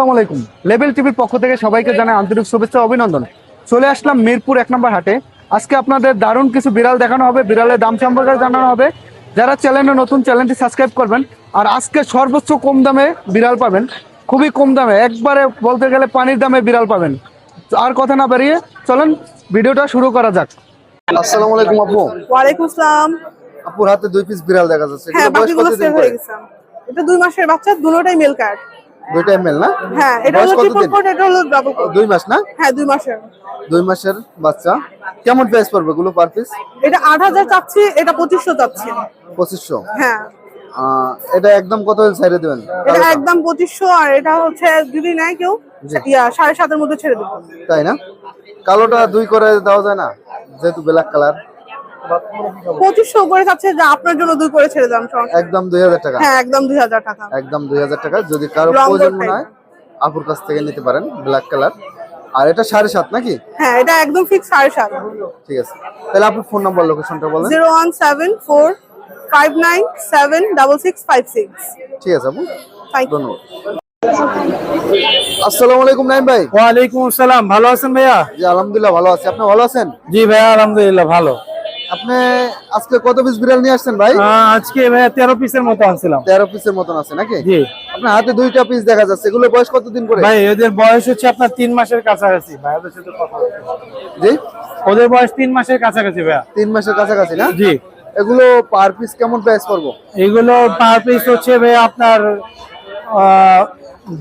আসসালামু আলাইকুম। লেভেল টিভির পক্ষ থেকে সবাইকে জানাই আন্তরিক শুভেচ্ছা অভিনন্দন। চলে আসলাম মিরপুর এক নম্বর হাটে। আজকে আপনাদের দারুণ কিছু বিড়াল দেখানো হবে বিড়ালের দাম সম্পর্কে জানানো হবে। যারা চ্যানেলে নতুন চ্যানেলটি সাবস্ক্রাইব করবেন। আর আজকে সর্বোচ্চ কম দামে বিড়াল পাবেন। খুবই কম দামে একবারে বলতে গেলে পানির দামে বিড়াল পাবেন। আর কথা না বাড়িয়ে চলেন ভিডিওটা শুরু করা যাক। আসসালামু আলাইকুম আপু। ওয়ালাইকুম আসসালাম। আপুর হাতে দুই পিস বিড়াল দেখা যাচ্ছে। হ্যাঁ বাকিগুলো সেভ হয়ে গেছে। এটা দুই মাসের বাচ্চা দুটোটাই মেল কার্ড দুইটা এমএল না? হ্যাঁ এটা হলো ট্রিপল কোট এটা হলো ডাবল কোট দুই মাস না? হ্যাঁ দুই মাসের। দুই মাসের বাচ্চা। কেমন প্রাইস পড়বে গুলো পার পিস এটা আট হাজার চাচ্ছি এটা পঁচিশশো চাচ্ছি। পঁচিশশো? হ্যাঁ। এটা একদম কত ছাইড়ে দেবেন? এটা একদম পঁচিশশো আর এটা হচ্ছে যদি নেয় কেউ ইয়া সাড়ে সাতের মধ্যে ছেড়ে দেবো। তাই না? কালোটা দুই করে দেওয়া যায় না যেহেতু ব্ল্যাক কালার পঁচিশশো করে চাচ্ছে যে আপনার জন্য দুই করে ছেড়ে দিলাম একদম দুই হাজার টাকা। হ্যাঁ একদম দুই হাজার টাকা। একদম দুই হাজার টাকা যদি কারও প্রয়োজন মনে হয় আপুর কাছ থেকে নিতে পারেন ব্ল্যাক কালার আর এটা সাড়ে সাত নাকি? হ্যাঁ এটা একদম ফিক্স সাড়ে সাত। ঠিক আছে। তাহলে আপনার ফোন নাম্বার লোকেশনটা বলেন। Zero one seven four five nine seven double six five six. ঠিক আছে আপু। ধন্যবাদ। আসসালামু আলাইকুম নাইম ভাই। ওয়ালাইকুম আসসালাম। ভালো আছেন ভাইয়া? জি আলহামদুলিল্লাহ ভালো আছি। আপনি ভালো আছেন? জি ভাইয়া আলহামদুলিল্লাহ ভালো। আপনি আজকে কত পিস বিড়াল নিয়ে আসছেন ভাই? আজকে ভাইয়া তেরো পিসের মতো আনছিলাম। তেরো পিসের মতন আছে নাকি? জি। আপনার হাতে দুইটা পিস দেখা যাচ্ছে। এগুলো বয়স কতদিন করে? ভাই ওদের বয়স হচ্ছে আপনার তিন মাসের কাছাকাছি। ভাই ওদের সাথে কথা জি? ওদের বয়স তিন মাসের কাছাকাছি ভাইয়া। তিন মাসের কাছাকাছি না? জি। এগুলো পার পিস কেমন প্রাইস পড়ব? এগুলো পার পিস হচ্ছে ভাইয়া আপনার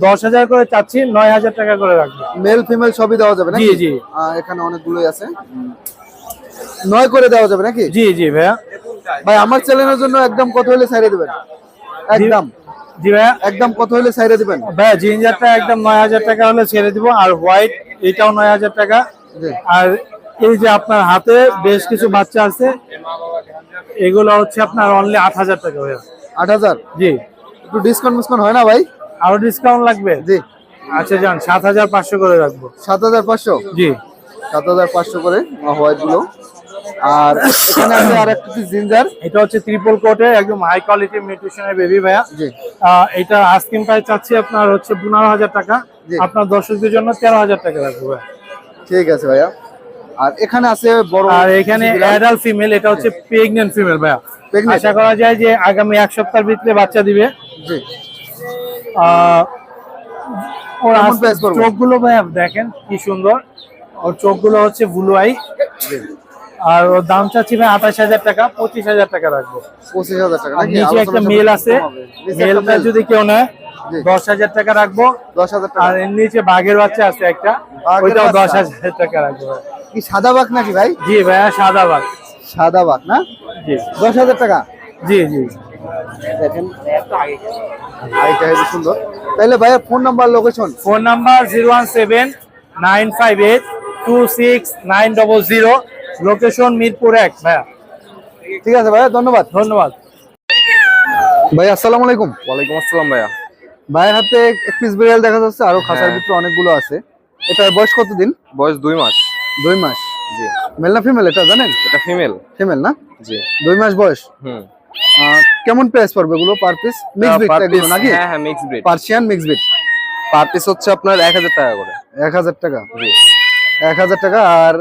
দশ হাজার করে চাচ্ছি নয় হাজার টাকা করে রাখব। মেল ফিমেল সবই দেওয়া যাবে নাকি? জি, জি। এখানে অনেকগুলোই আছে। নয় করে দেওয়া যাবে নাকি? জি জি ভাইয়া। ভাই আমার চ্যানেলের জন্য একদম কত হলে ছাইড়ে দিবেন? একদম। জি ভাইয়া। একদম কত হলে ছাইড়ে দিবেন? ভাইয়া জিঞ্জারটা একদম নয় হাজার টাকা হলে ছেড়ে দিব আর হোয়াইট এটাও নয় হাজার টাকা। আর এই যে আপনার হাতে বেশ কিছু বাচ্চা আছে এগুলো হচ্ছে আপনার অনলি আট হাজার টাকা ভাইয়া। আট হাজার? জি। একটু ডিসকাউন্ট মিসকাউন্ট হয় না ভাই? আরও ডিসকাউন্ট লাগবে? জি। আচ্ছা যান সাত হাজার পাঁচশো করে রাখব। সাত হাজার পাঁচশো? জি। সাত হাজার পাঁচশো করে হোয়াইটগুলো। আর এখানে আছে আর একটা জিঞ্জার এটা হচ্ছে ত্রিপল কোটে একদম হাই কোয়ালিটির নিউট্রিশনের বেবি ভাইয়া। এটা আইসক্রিম প্রাইস চাচ্ছি আপনার হচ্ছে পনেরো হাজার টাকা। আপনার দর্শকদের জন্য তেরো হাজার টাকা রাখব ভাইয়া। ঠিক আছে ভাইয়া। আর এখানে আছে বড় আর এখানে অ্যাডাল্ট ফিমেল এটা হচ্ছে প্রেগনেন্ট ফিমেল ভাইয়া। আশা করা যায় যে আগামী এক সপ্তাহের ভিতরে বাচ্চা দিবে। জি। ওর? চোখগুলো ভাইয়া দেখেন কি সুন্দর। ওর চোখগুলো হচ্ছে ব্লু আই আর ওর দাম চাচ্ছি ভাই আঠাশ হাজার টাকা পঁচিশ হাজার টাকা রাখব। পঁচিশ হাজার টাকা নিচে একটা মেল আছে। মেলটা যদি কেউ নেয়। দশ হাজার টাকা রাখব। দশ হাজার টাকা। আর এর নিচে বাঘের বাচ্চা আছে একটা ওইটাও দশ হাজার টাকা রাখব কি সাদা বাঘ নাকি ভাই? জি ভাইয়া সাদা বাঘ। সাদা বাঘ না? জি। দশ হাজার টাকা? জি জি। দেখেন আইটা সুন্দর। তাইলে ভাইয়া phone number location phone number zero one seven nine five eight two six nine double zero. Location Mirpur এক ভাইয়া। ঠিক আছে ভাইয়া ধন্যবাদ ধন্যবাদ। ভাই আসসালামু আলাইকুম। ওয়ালাইকুম আসসালাম ভাইয়া। ভাইয়ের হাতে এক পিস বিড়াল দেখা যাচ্ছে আরও খাঁচার হ্যাঁ। ভিতরে অনেকগুলো আছে। এটার বয়স কতদিন? বয়স দুই মাস। দুই মাস। জি। মেল না ফিমেল এটা জানেন? এটা ফিমেল ফিমেল না? জি। দুই মাস বয়স। হুম। আহ, কেমন প্রাইস পড়বে এগুলো per piece mix breed Per এগুলো নাকি? হ্যাঁ হ্যাঁ mix breed Persian mix breed per piece হচ্ছে আপনার এক হাজার টাকা করে। এক হাজার টাকা। জি। এক হাজার টাকা আর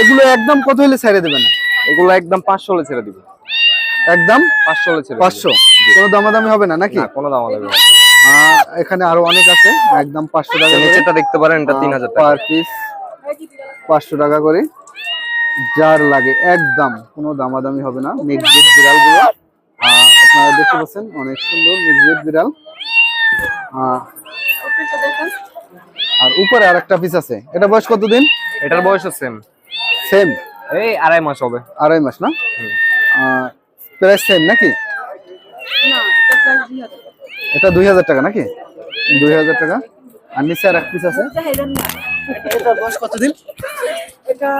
এগুলো একদম কত হলে ছেড়ে দেবেন? এগুলো একদম পাঁচশো হলে ছেড়ে দিব। একদম? পাঁচশো হলে ছেড়ে পাঁচশো? কোনো দামাদামি হবে না নাকি? কোনো দাম লাগবে না। আহ, এখানে আরও অনেক আছে একদম পাঁচশো টাকা নিচেটা দেখতে পারেন এটা তিন হাজার পার পিস পাঁচশো টাকা করে। যার লাগে একদম কোনো দামাদামি হবে না। মিক্সড বিড়ালগুলো আপনারা দেখতে পাচ্ছেন অনেক সুন্দর মিক্সড বিড়াল। আর উপরে আর একটা পিস আছে। এটা বয়স কতদিন? এটার বয়স সেম। সেম? এই আড়াই মাস হবে। আড়াই মাস না? প্রাইস সেম নাকি? এটা দুই হাজার টাকা। নাকি? দুই হাজার টাকা। আর নিচে আর এক পিস আছে? এটা বয়স কতদিন? এটা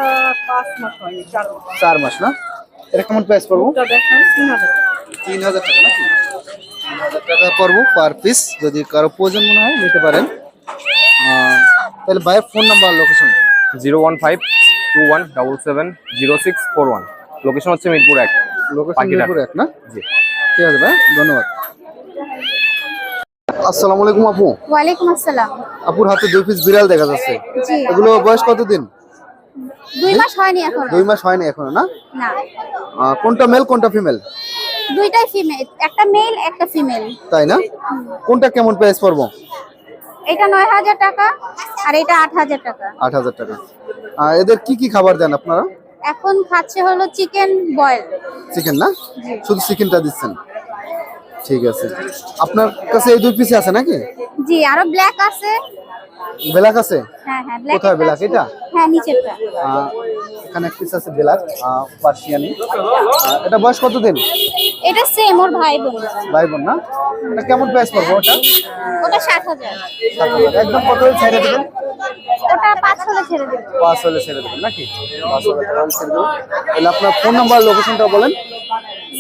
পাঁচ মাস হয়নি চার মাস। না? এটা কেমন প্রাইস পড়ব? তিন হাজার টাকা। নাকি? তিন হাজার টাকা পড়ব পার পিস যদি কারও প্রয়োজন মনে হয় নিতে পারেন। তাহলে ভাইয়ের phone number location zero one five two one double seven zero six four one location হচ্ছে মিরপুর এক। লোকেশন। মিরপুর এক না? জি। ঠিক আছে ভাই ধন্যবাদ। আসসালামু আলাইকুম আপু। ওয়ালাইকুম আসসালাম। আপুর হাতে দুই পিস বিড়াল দেখা যাচ্ছে। জি। এগুলো বয়স কতদিন? দুই মাস হয়নি এখন। দুই মাস হয়নি এখনও না? কোনটা মেল কোনটা ফিমেল দুইটাই ফিমেল একটা মেল একটা ফিমেল তাই না? কোনটা কেমন প্রাইস পড়ব? এটা নয় হাজার টাকা আর এটা আট হাজার টাকা। আট হাজার টাকা। এদের কি কি খাবার দেন আপনারা? এখন খাচ্ছে হলো চিকেন বয়েল। চিকেন না? শুধু চিকেনটা দিচ্ছেন? ঠিক আছে। আপনার কাছে এই দুই পিসে আছে নাকি? জি আরও ব্ল্যাক আছে। বেলাক আছে? হ্যাঁ হ্যাঁ ব্ল্যাক কোথায় black? এটা? হ্যাঁ নিচেরটা। এখানে এক পিস আছে পার্সিয়ানি এটা বয়স কতদিন? এটা সেম ওর ভাই বোন। ভাই বোন না? এটা কেমন প্রাইস পড়ব ওটা? ওটা সাত হাজার। সাত হাজার। একদম কত হলে ছেড়ে দেবেন? ওটা পাঁচ হলে ছেড়ে দেবো পাঁচ হলে ছেড়ে দেবেন নাকি? পাঁচ হলে টাকা হলে ছেড়ে দেবেন। তাহলে আপনার ফোন নাম্বার লোকেশনটা বলেন।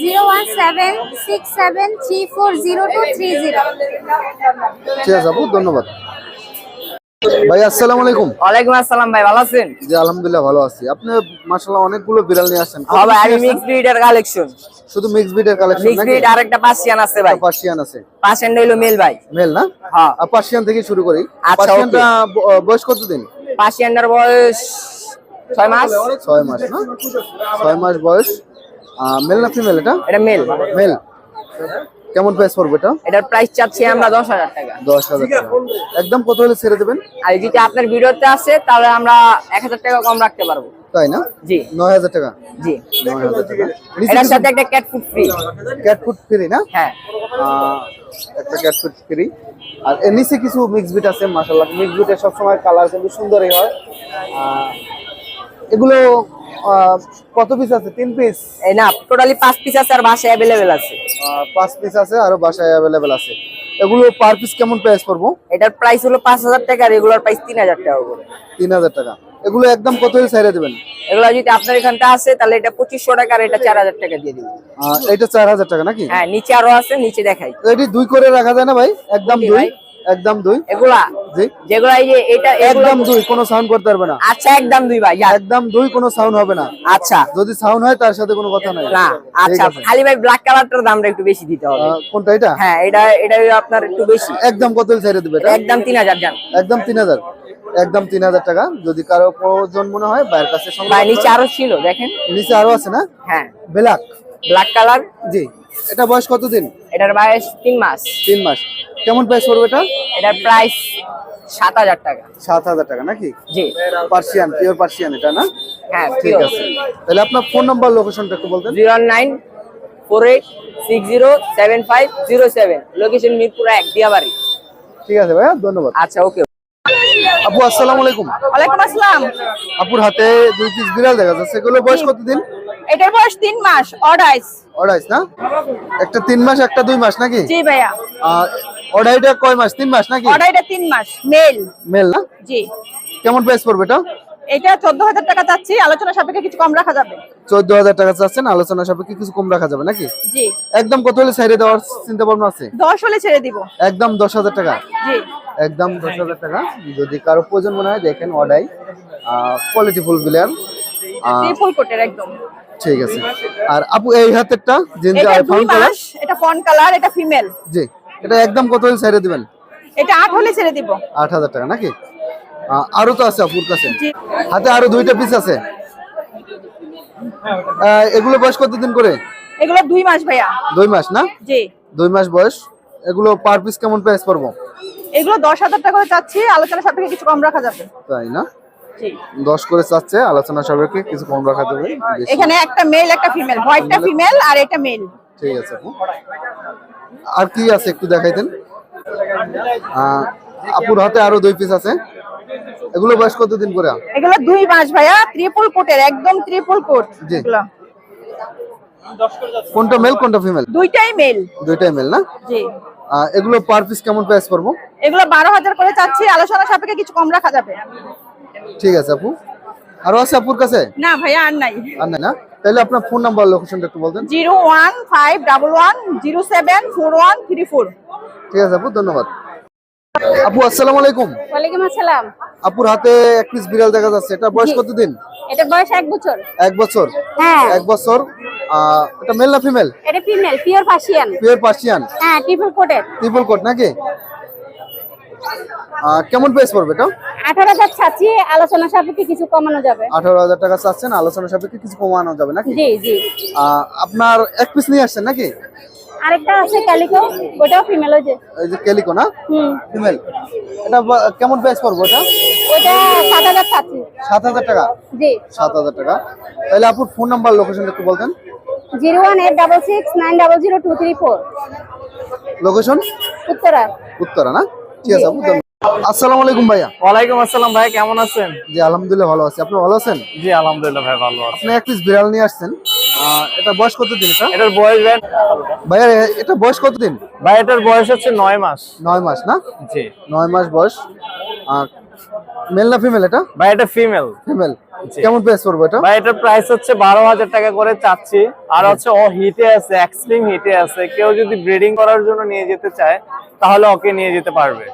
Zero one seven six seven three four zero two three zero. ঠিক আছে আপু ধন্যবাদ। ভাই আসসালামু আলাইকুম। ওয়ালাইকুম আসসালাম ভাই ভালো আছেন? জি আলহামদুলিল্লাহ ভালো আছি। আপনি মাশাআল্লাহ অনেকগুলো বিড়াল নিয়ে আসেন হ্যাঁ ভাই আমি মিক্স ব্রিডের কালেকশন শুধু মিক্স ব্রিডের কালেকশন মিক্স ব্রিড আর একটা পার্সিয়ান আছে ভাই। পার্সিয়ান আছে। পার্সিয়ান হইল মেল ভাই। মেল না? হ্যাঁ। পার্সিয়ান থেকে শুরু করি। আচ্ছা, পার্সিয়ানটা ব- বয়স কতদিন? পার্সিয়ানটার বয়স ছয় মাস। ছয় মাস না? ছয় মাস বয়স। মেল না ফিমেল এটা? এটা মেল মেল কেমন প্রাইস পড়বে এটা? এটার প্রাইস চাচ্ছি আমরা দশ হাজার টাকা। দশ হাজার টাকা। একদম কত হলে ছেড়ে দেবেন? আর যদি আপনার ভিডিওতে আসে তাহলে আমরা এক হাজার টাকা কম রাখতে পারব। তাই না? জি। নয় হাজার টাকা? জি। এটার সাথে একটা cat food free cat food free না? হ্যাঁ। আহ, একটা ক্যাট ফুড ফ্রি আর এর নিচে কিছু মিক্স বিট আছে মাশাআল্লাহ। মিক্স বিটের সবসময় কালার কিন্তু সুন্দরই হয়। আহ, এগুলো কত পিস আছে? তিন পিস এই না টোটালি পাঁচ পিস আছে আর বাসায় অ্যাভেলেবেল আছে। পাঁচ পিস আছে আরও বাসায় অ্যাভেলেবেল আছে। এগুলো পার পিস কেমন প্রাইস পড়ব? এটার প্রাইস হলো পাঁচ হাজার টাকা আর এগুলোর প্রাইস তিন হাজার টাকা করে। তিন হাজার টাকা। এগুলো একদম কত হলে ছেড়ে দেবেন? এগুলো যদি আপনার এখানটা আসে তাহলে এটা পঁচিশশো টাকা আর এটা চার হাজার টাকা দিয়ে দিবেন এটা চার হাজার টাকা নাকি? হ্যাঁ নিচে আরও আছে নিচে দেখাই। এটি দুই করে রাখা যায় না ভাই? একদম দুই। একদম দুই? এগুলা? জি। যেগুলা এই যে এটা একদম দুই কোনো সাউন্ড করতে পারবে না। আচ্ছা একদম দুই ভাই একদম দুই কোনো সাউন্ড হবে না। আচ্ছা। যদি সাউন্ড হয় তার সাথে কোনো কথা নাই। না আচ্ছা খালি ভাই ব্ল্যাক কালারটার দামটা একটু বেশি দিতে হবে। কোনটা এটা? হ্যাঁ এটা এটা আপনার একটু বেশি। একদম কত ছেড়ে দেবে এটা? একদম তিন হাজার একদম তিন হাজার। একদম তিন হাজার টাকা। যদি কারও প্রয়োজন মনে হয় বাইরের কাছে ভাই নিচে আরও ছিল দেখেন। নিচে আরও আছে না? হ্যাঁ। ব্ল্যাক ব্ল্যাক কালার জি। এটা বয়স কতদিন? এটার বয়স তিন মাস। তিন মাস। কেমন প্রাইস পড়বে এটা? এটার প্রাইস সাত হাজার টাকা। সাত হাজার টাকা নাকি? জি। পার্সিয়ান পিওর পার্সিয়ান এটা না? হ্যাঁ ঠিক আছে। তাহলে আপনার ফোন নাম্বার লোকেশনটা একটু বলতেন। Zero nine four eight six zero seven five zero seven. Location Mirpur এক দিয়াবাড়ি। ঠিক আছে ভাইয়া ধন্যবাদ। আচ্ছা ওকে। আপু আসসালামু আলাইকুম। ওয়ালাইকুম আসসালাম। আপুর হাতে দুই পিস বিড়াল দেখা যাচ্ছে। এগুলো বয়স কতদিন? এটার বয়স তিন মাস অডাইস। অড়াইশ না? একটা তিন মাস একটা দুই মাস নাকি? জি ভাইয়া। আর অড়াইটা কয় মাস? তিন মাস নাকি? অডাইটা তিন মাস মেল। মেল না? জি। কেমন প্রাইস পড়বে এটা? এটা চোদ্দ হাজার টাকা চাচ্ছি আলোচনা সাপেক্ষে কিছু কম রাখা যাবে। চোদ্দ হাজার টাকা চাচ্ছেন আলোচনা সাপেক্ষে কিছু কম রাখা যাবে নাকি? জি। একদম কত হলে ছেড়ে দেওয়ার চিন্তা ভাবনা আছে? দশ হলে ছেড়ে দিব। একদম দশ হাজার টাকা। জি। একদম দশ হাজার টাকা। যদি কারও প্রয়োজন মনে হয় দেখেন অর্ডাই কোয়ালিটি ফুল বিলিয়ার একদম। ঠিক আছে। আর আপু এই হাতেরটা দুই ফাউন্ড কালার এটা ফন কালার এটা ফিমেল জি এটা একদম কত হলে সাইডে দিবেন? এটা আট হলে ছেড়ে দিব। আট হাজার টাকা নাকি? আরও তো আছে আপুর কাছে। হাতে আরও দুইটা পিস আছে। এগুলো বয়স কতদিন করে? এগুলো দুই মাস ভাইয়া। দুই মাস না? জি। দুই মাস বয়স। এগুলো পার পিস কেমন প্রাইস পড়ব? এগুলো দশ হাজার টাকা করে চাচ্ছি আলোচনা সাপেক্ষে কিছু কম রাখা যাবে। তাই না? দশ করে চাচ্ছে আলোচনা সাপেক্ষে কিছু কম রাখা যাবে এখানে একটা মেল একটা ফিমেল হোয়াইটটা ফিমেল আর এটা মেল ঠিক আছে আর কি আছে একটু দেখাইতেন? আপুর হাতে আরও দুই পিস আছে। এগুলো বয়স কতদিন করে? এগুলো দুই মাস ভাইয়া ট্রিপল কোটের একদম ট্রিপল কোট। এগুলো। কোনটা মেল কোনটা ফিমেল দুইটাই মেল দুইটাই মেল না? জি। এগুলো পার পিস কেমন প্রাইস পড়ব? এগুলো বারো হাজার করে চাচ্ছি আলোচনা সাপেক্ষে কিছু কম রাখা যাবে। ঠিক আছে আপু। আরও আছে আপুর কাছে? না ভাইয়া আর নাই। আর নাই না? তাহলে আপনার ফোন নাম্বার লোকেশনটা একটু বলতেন। Zero one five double one zero seven four one three four. ঠিক আছে আপু ধন্যবাদ। আপু আসসালামু আলাইকুম। ওয়ালাইকুম আসসালাম। আপুর হাতে এক পিস বিড়াল দেখা যাচ্ছে। এটা বয়স। কতদিন? এটার বয়স এক বছর। এক বছর? হ্যাঁ। এক বছর। আহ, এটা মেল না ফিমেল এটা female pure Persian pure Persian হ্যাঁ ট্রিপল কোটেড ট্রিপল কোট নাকি? কেমন প্রাইস পড়বে এটা? আঠারো হাজার ছাড়ছি আলোচনা সাপেক্ষে কিছু কমানো যাবে। আঠারো হাজার টাকা চাচ্ছেন আলোচনা সাপেক্ষে কিছু কমানো যাবে নাকি? জি জি। আপনার এক পিস নিয়ে আসছেন নাকি? আরেকটা আছে ক্যালিকো ওটাও ফিমেল ওই এই যে কেলিকো না? হুম। ফিমেল এটা কেমন প্রাইস পড়বে ওটা? ওটা সাত হাজার ছাড়ছি সাত হাজার টাকা? জি। সাত হাজার টাকা। তাহলে আপুর ফোন নাম্বার লোকেশন একটু বলতেন। Three four. Location Uttara. Uttara না? ঠিক আছে আপু আসসালামু আলাইকুম ভাইয়া। ওয়ালাইকুম আসসালাম ভাই কেমন আছেন? জি আলহামদুলিল্লাহ ভালো আছি। আপনি ভালো আছেন? জি আলহামদুলিল্লাহ ভাই ভালো আছি। আপনি এক পিস বিড়াল নিয়ে আসছেন। এটা বয়স কত দিন এটা? এটার বয়স ভাই ভাইয়া এটা বয়স কত দিন ভাই এটার বয়স হচ্ছে নয় মাস। নয় মাস না? জি। নয় মাস বয়স। মেল না ফিমেল এটা? ভাই এটা ফিমেল ফিমেল কেমন প্রাইস পড়বে এটা? ভাই এটার প্রাইস হচ্ছে বারো হাজার টাকা করে চাচ্ছি। আর হচ্ছে ও হিটে আছে এক্সট্রিম হিটে আছে। কেউ যদি ব্রিডিং করার জন্য নিয়ে যেতে চায় তাহলে ওকে নিয়ে যেতে পারবে।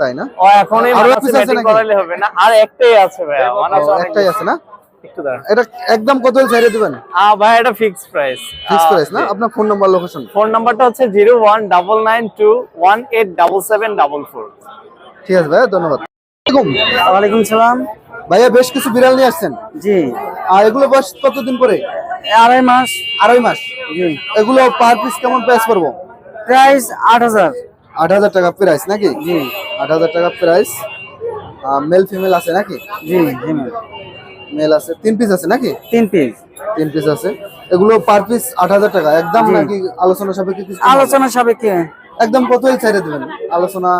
তাই না? ও এখনই ব্যাটিং করালে হবে না। আর একটাই আছে ভাই একটাই আছে না? এটা একদম কত ছেড়ে দিবেন? আ ভাই এটা ফিক্স প্রাইস ফিক্স প্রাইস না? আপনার ফোন নাম্বার লোকেশন ফোন নাম্বারটা হচ্ছে zero one double nine two one eight double seven double four. ঠিক আছে ভাইয়া ধন্যবাদ। আসসালামু আলাইকুম। সালাম। ভাইয়া বেশ কিছু বিড়াল নিয়ে আসছেন? জি। আর এগুলো বয়স কতদিন করে আড়াই মাস। আড়াই মাস? জি। এগুলো পার পিস কেমন প্রাইস পড়ব? প্রাইস আট হাজার। আট হাজার টাকা প্রাইস নাকি? জি। আট হাজার টাকা প্রাইস মেল ফিমেল আছে নাকি? জি জি মেল আছে। তিন পিস আছে নাকি? তিন পিস তিন পিস আছে। এগুলো পার পিস আট হাজার টাকা। একদম নাকি আলোচনা সাপেক্ষে? আলোচনা সাপেক্ষে একদম কতই ছেড়ে দেবেন। আলোচনা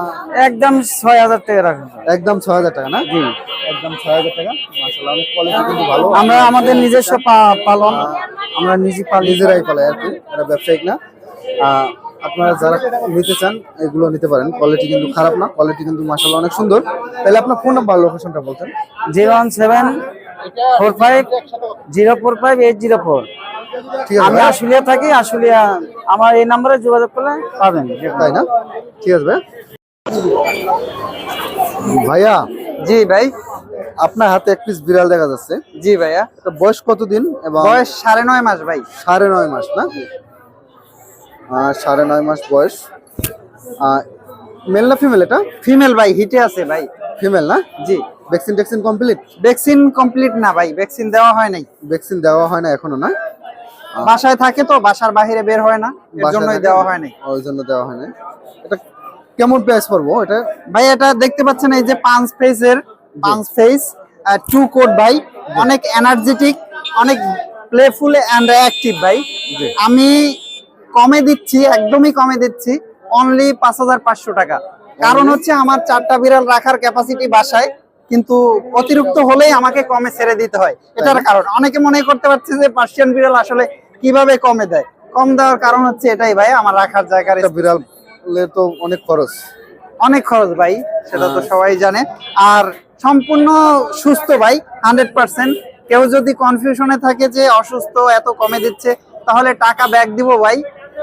একদম ছয় হাজার টাকা রাখুন। একদম ছয় হাজার টাকা না? জি। একদম ছয় হাজার টাকা। মাসাল্লাহ অনেক কোয়ালিটি কিন্তু ভালো। আমরা আমাদের নিজস্ব পালন আমরা নিজে পালি নিজেরাই পালাই আর কি এটা ব্যবসায়িক না। আপনারা যারা নিতে চান এগুলো নিতে পারেন। কোয়ালিটি কিন্তু খারাপ না কোয়ালিটি কিন্তু মাসাল্লাহ অনেক সুন্দর। তাহলে আপনার ফোন নাম্বার লোকেশনটা বলতেন। Zero one seven four five zero four five eight zero four. আমি? আশুলিয়া থাকি আশুলিয়া আমার এই নাম্বারে যোগাযোগ করলে পাবেন। তাই না? ঠিক আছে ভাই। ভাইয়া জি ভাই। আপনার হাতে এক পিস বিড়াল দেখা যাচ্ছে। জি ভাইয়া। বয়স কতদিন এবং বয়স সাড়ে নয় মাস ভাই। সাড়ে নয় মাস না? সাড়ে নয় মাস বয়স। মেল না ফিমেল এটা? ফিমেল ভাই হিটে আছে ভাই। ফিমেল না? জি। ভ্যাকসিন ট্যাকসিন কমপ্লিট ভ্যাকসিন কমপ্লিট না ভাই। ভ্যাকসিন দেওয়া হয় নাই। ভ্যাকসিন দেওয়া হয় না এখনও না? বাসায় থাকে তো বাসার বাইরে বের হয় না এর জন্যই দেওয়া হয় নাই। ওই জন্য দেওয়া হয় না এটা কেমন প্রাইস পড়ব এটা? ভাই এটা দেখতে পাচ্ছেন এই যে পাঁচ ফেসের পাঁচ ফেস টু কোড ভাই। অনেক এনার্জেটিক অনেক প্লেফুল এন্ড অ্যাক্টিভ ভাই। আমি কমে দিচ্ছি একদমই কমে দিচ্ছি অনলি পাঁচ হাজার পাঁচশো টাকা। কারণ হচ্ছে আমার চারটা বিড়াল রাখার ক্যাপাসিটি বাসায়। কিন্তু অতিরিক্ত হলেই আমাকে কমে ছেড়ে দিতে হয়। এটার কারণ। অনেকে মনে করতে পারছে যে পার্সিয়ান বিড়াল আসলে কীভাবে কমে দেয়। কম দেওয়ার কারণ হচ্ছে এটাই ভাই আমার রাখার জায়গার বিড়ালে তো অনেক খরচ। অনেক খরচ ভাই সেটা তো সবাই জানে। আর সম্পূর্ণ সুস্থ ভাই হান্ড্রেড পার্সেন্ট। কেউ যদি কনফিউশনে থাকে যে অসুস্থ এত কমে দিচ্ছে তাহলে টাকা ব্যাক দিব ভাই।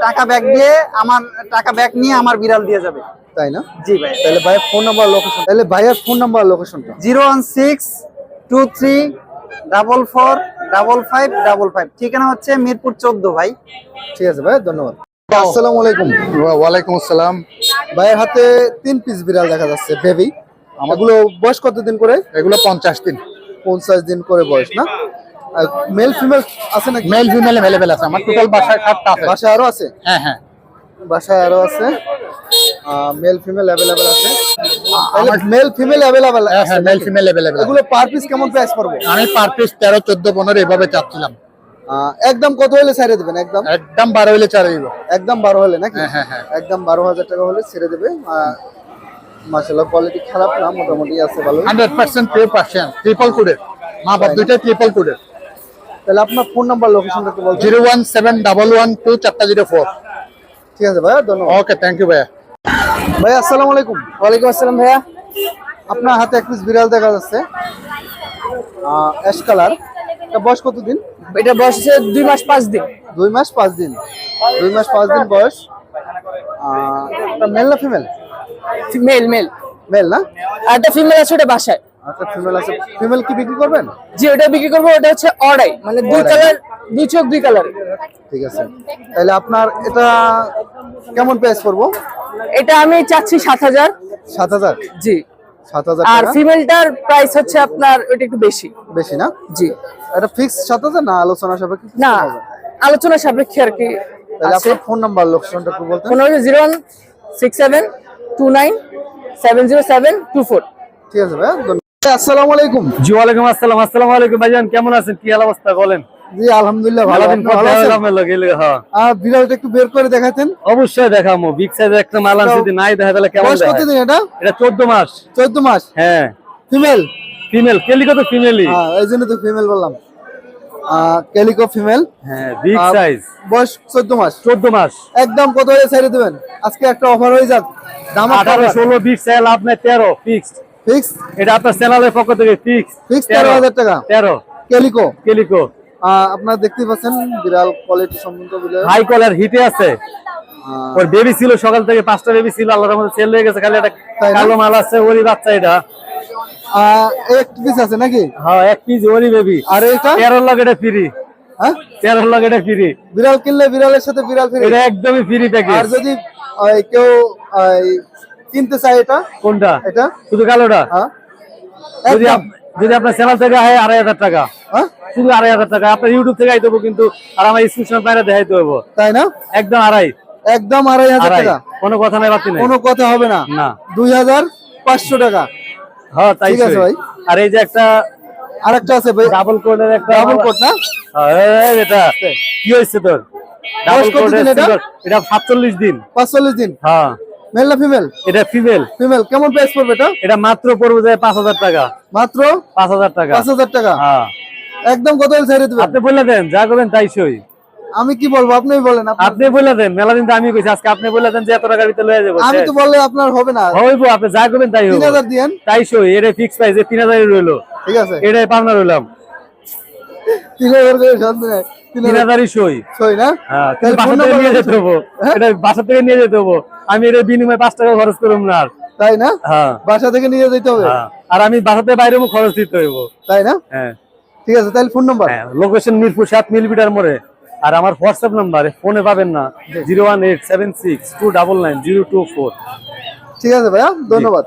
টাকা ব্যাগ দিয়ে আমার টাকা ব্যাগ নিয়ে আমার বিড়াল দিয়ে যাবে। তাই না? জি ভাই। তাহলে ভাইয়ের ফোন নাম্বার লোকেশন তাহলে ভাইয়ের ফোন নাম্বার লোকেশনটা zero one six two three double four double five double five. ঠিকানা হচ্ছে মিরপুর চোদ্দ ভাই। ঠিক আছে ভাই ধন্যবাদ। আসসালামু আলাইকুম। ওয়ালাইকুম আসসালাম। ভাইয়ের হাতে তিন পিস বিড়াল দেখা যাচ্ছে বেবি এগুলো বয়স কতদিন করে? এগুলো পঞ্চাশ দিন। পঞ্চাশ দিন করে বয়স না? মেল ফিমেল আছে নাকি? মেল ফিমেল অ্যাভেলেবেল আছে। আমার টোটাল বাসায় সাতটা আছে। বাসায় আরও আছে? হ্যাঁ হ্যাঁ। বাসায় আরও আছে। মেল ফিমেল অ্যাভেলেবেল আছে। মেল ফিমেল অ্যাভেলেবেল হ্যাঁ হ্যাঁ মেল ফিমেল অ্যাভেলেবেল এগুলো পার পিস কেমন প্রাইস পড়বে? আমি পার পিস তেরো চোদ্দ পনেরো এভাবে চাচ্ছিলাম। একদম কত হলে ছেড়ে দেবেন? একদম? একদম বারো হইলে চার হইব একদম বারো হলে নাকি? হ্যাঁ, হ্যাঁ, হ্যাঁ। একদম বারো হাজার টাকা হলে ছেড়ে দেবে। মাসাল্লাহ কোয়ালিটি খারাপ না মোটামুটি আছে ভালো hundred percent pure percent triple কোডের মা বাপ দুইটা ট্রিপল কোডের তাহলে আপনার ফোন নাম্বার লোকেশনটা একটু বলতে zero one seven double one two চারটা জিরো ফোর। ঠিক আছে ভাইয়া ধন্যবাদ। ওকে থ্যাংক ইউ ভাইয়া। ভাই আসসালামু আলাইকুম। ওয়ালাইকুম আসসালাম ভাইয়া। আপনার হাতে এক পিস বিড়াল দেখা যাচ্ছে। অ্যাশ কালার এটা বয়স কতদিন? এটা বয়স হচ্ছে দুই মাস পাঁচ দিন। দুই মাস পাঁচ দিন। দুই মাস পাঁচ দিন বয়স। মেল না ফিমেল মেল মেল মেল না? আর একটা ফিমেল আছে ওটা বাসায়। আচ্ছা ফিমেল আছে। ফিমেল কি বিক্রি করবেন? যে ওটা বিক্রি করব ওটা হচ্ছে অড়াই। মানে দুই কালার দুই চোখ দুই কালার ঠিক আছে। তাহলে আপনার এটা কেমন প্রাইস করব এটা আমি চাচ্ছি সাত হাজার। সাত হাজার? জি। সাত হাজার আর ফিমেলটার প্রাইস হচ্ছে আপনার ওটা একটু বেশি। বেশি না? জি। এটা ফিক্স সাত হাজার না আলোচনা সাপেক্ষে না? আলোচনা সাপেক্ষে আর কি তাহলে আপনার ফোন নাম্বার লোকেশনটা একটু বলতেন। ফোন হচ্ছে zero one six seven two nine seven zero seven two four ঠিক আছে ধন্যবাদ। আসসালামু আলাইকুম। জি ওয়ালাইকুম আসসালাম। আসসালামু আলাইকুম ভাইজান কেমন আছেন? কি অবস্থা বলেন? জি আলহামদুলিল্লাহ ভালো। ভালো দিন আপনি ভালো আছেন? হ্যাঁ। বিড়ালটা একটু বের করে দেখাতেন। অবশ্যই দেখামো। বিগ সাইজের একটা মাল যদি নাই দেখা তাহলে কেমন বয়স দেখায়? কতদিন এটা? এটা 14 মাস। চোদ্দ মাস? হ্যাঁ। ফিমেল ফিমেল কেলিকো তো ফিমেলই হ্যাঁ তো ফিমেল বললাম। ক্যালিকো ফিমেল হ্যাঁ বিগ সাইজ বয়স মাস। 14 মাস। একদম কত হয়ে ছেড়ে দেবেন? আজকে একটা অফার হয়ে যাক। দাম 18 16 20 সাইজ লাভ নাই 13 ফিক্সড ফিক্স এটা আপনার চ্যানেলের পক্ষ থেকে ফিক্স ফিক্স তেরো হাজার টাকা। 13 ক্যালিকো কেলিকো আপনারা দেখতে পাচ্ছেন বিড়াল কোয়ালিটি সম্বন্ধ বিড়াল হাই কলার হিটে আছে। ওর বেবি ছিল সকাল থেকে পাঁচটা বেবি ছিল আল্লাহর মধ্যে সেল হয়ে গেছে খালি একটা কালো মাল আছে ওরই বাচ্চা এটা। এক পিস আছে নাকি? হ্যাঁ এক পিস ওরই বেবি আর এটা এটা ফ্রি হ্যাঁ? এটা ফ্রি বিড়াল কিনলে বিড়ালের সাথে বিড়াল ফ্রি এটা একদমই ফ্রি আর প্যাকেজ যদি কেউ কিনতে চাই এটা। কোনটা? এটা। শুধু কালোটা? হ্যাঁ। যদি যদি আপনার চ্যানেল থেকে হয় আড়াই হাজার টাকা। হ্যাঁ। শুধু আড়াই হাজার টাকা। আপনার ইউটিউব থেকে আইতে কিন্তু আর আমার স্ক্রিপশন বাইরে দেখাইতে হব তাই না? একদম আড়াই। একদম আড়াই হাজার টাকা। কোনো কথা নাই কোনো কথা হবে না। না। দুই হাজার পাঁচশো টাকা। হ্যাঁ তাই ঠিক আছে ভাই। আর এই যে একটা আরেকটা আছে ভাই। ডাবল কোডের একটা ডাবল কোট না? হ্যাঁ, এটা। কি হয়েছে তোর? ডাবল এটা? সিলভার এটা সাতচল্লিশ দিন। পাঁচচল্লিশ দিন। হ্যাঁ। মেল না ফিমেল এটা ফিমেল ফিমেল কেমন প্রাইস পড়বে এটা? এটা মাত্র পড়বে যায় পাঁচ হাজার টাকা। মাত্র? পাঁচ হাজার টাকা। পাঁচ হাজার টাকা? হ্যাঁ। একদম কত ছেড়ে দেবেন? আপনি বলে দেন যা করবেন তাই সই। আমি কি বলব? আপনি বলেন আপনি- বলে দেন মেলা দিন আমি কইছি আজকে আপনি বলে দেন যে এত টাকার ভিতরে লয়ে যাব আমি তো বললে আপনার হবে না। হইব আপনি যা করবেন তাই হইব। হাজার দিয়েন। তাই সই এটা ফিক্স প্রাইস তিন হাজারই রইল। ঠিক আছে। এটাই পাবনা রইলাম। তিন হাজার করে শান্তি নাই। তিন হাজারই সই। সই না? হ্যাঁ বাসা থেকে নিয়ে যেতে হব। এটা বাসা থেকে নিয়ে যেতে হব। আমি এটা বিনিময়ে পাঁচ টাকা খরচ করুম না আর। তাই না? হ্যাঁ। বাসা থেকে নিয়ে যেতে হবে? হ্যাঁ। আর আমি বাসাতে বাইরে খরচ দিতে হইব। তাই না? হ্যাঁ। ঠিক আছে তাহলে ফোন নাম্বার। হ্যাঁ লোকেশন মিরপুর সাত মিলিমিটার মোড়ে। আর আমার হোয়াটসঅ্যাপ নাম্বার ফোনে পাবেন না। Zero one eight seven six two double nine zero two four. ঠিক আছে ভাইয়া ধন্যবাদ।